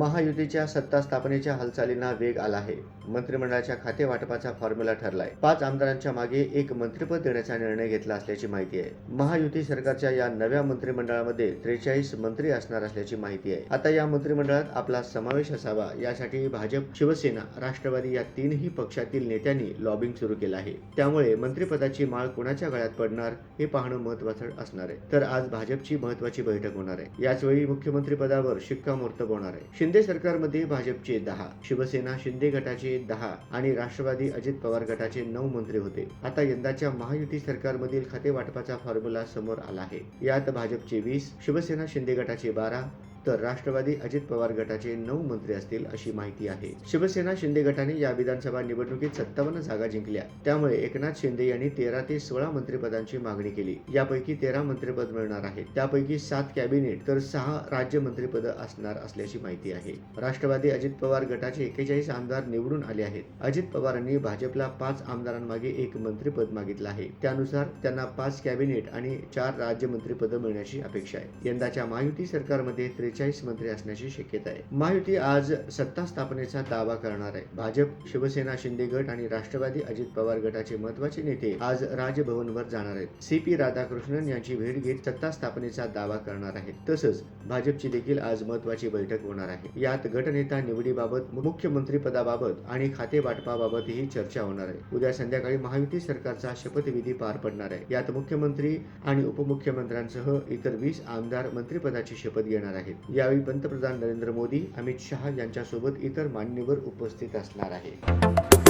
महायुतीच्या सत्ता स्थापनेच्या हालचालींना वेग आला आहे. मंत्रिमंडळाच्या खाते वाटपाचा फॉर्म्युला ठरलाय. पाच आमदारांच्या मागे एक मंत्रिपद देण्याचा निर्णय घेतला असल्याची माहिती आहे. महायुती सरकारच्या या नव्या मंत्रिमंडळामध्ये त्रेचाळीस मंत्री असणार असल्याची माहिती आहे. आता या मंत्रिमंडळात आपला समावेश असावा यासाठी भाजप शिवसेना राष्ट्रवादी या तीनही पक्षातील नेत्यांनी लॉबिंग सुरू केलं आहे. त्यामुळे मंत्रिपदाची माळ कुणाच्या गळ्यात पडणार हे पाहणं महत्वाचं असणार आहे. तर आज भाजपची महत्वाची बैठक होणार आहे. याचवेळी मुख्यमंत्री पदावर शिक्कामोर्तब होणार आहे. शिंदे सरकारमध्ये भाजपचे दहा शिवसेना शिंदे गटाचे दहा आणि राष्ट्रवादी अजित पवार गटाचे नऊ मंत्री होते. आता यंदाच्या महायुती सरकारमधील खाते वाटपाचा फॉर्म्युला समोर आला आहे. यात भाजपचे वीस शिवसेना शिंदे गटाचे बारा तर राष्ट्रवादी अजित पवार गटाचे नऊ मंत्री असतील अशी माहिती आहे. शिवसेना शिंदे गटाने या विधानसभा निवडणुकीत सत्तावन्न जागा जिंकल्या. त्यामुळे एकनाथ शिंदे यांनी तेरा ते सोळा मंत्रिपदांची मागणी केली. यापैकी तेरा मंत्रिपद मिळणार आहेत. त्यापैकी सात कॅबिनेट तर सहा राज्य मंत्रिपद असणार असल्याची माहिती आहे. राष्ट्रवादी अजित पवार गटाचे एकेचाळीस आमदार निवडून आले आहेत. अजित पवारांनी भाजपला पाच आमदारांमागे एक मंत्रिपद मागितलं आहे. त्यानुसार त्यांना पाच कॅबिनेट आणि चार राज्य मंत्रिपद मिळण्याची अपेक्षा आहे. यंदाच्या महायुती सरकारमध्ये त्रेचाळीस मंत्री असण्याची शक्यता आहे. महायुती आज सत्ता स्थापनेचा दावा करणार आहे. भाजप शिवसेना शिंदे गट आणि राष्ट्रवादी अजित पवार गटाचे महत्त्वाचे नेते आज राजभवनवर जाणार आहेत. सी पी राधाकृष्णन यांची भेट घेत सत्ता स्थापनेचा दावा करणार आहेत. तसंच भाजपची देखील आज महत्वाची बैठक होणार आहे. यात गटनेता निवडीबाबत मुख्यमंत्री पदाबाबत आणि खाते वाटपाबाबतही चर्चा होणार आहे. उद्या संध्याकाळी महायुती सरकारचा शपथविधी पार पडणार आहे. यात मुख्यमंत्री आणि उपमुख्यमंत्र्यांसह इतर वीस आमदार मंत्रिपदाची शपथ घेणार आहेत. यावेळी पंतप्रधान नरेंद्र मोदी अमित शहा यांच्यासोबत इतर मान्यवर उपस्थित असणार आहे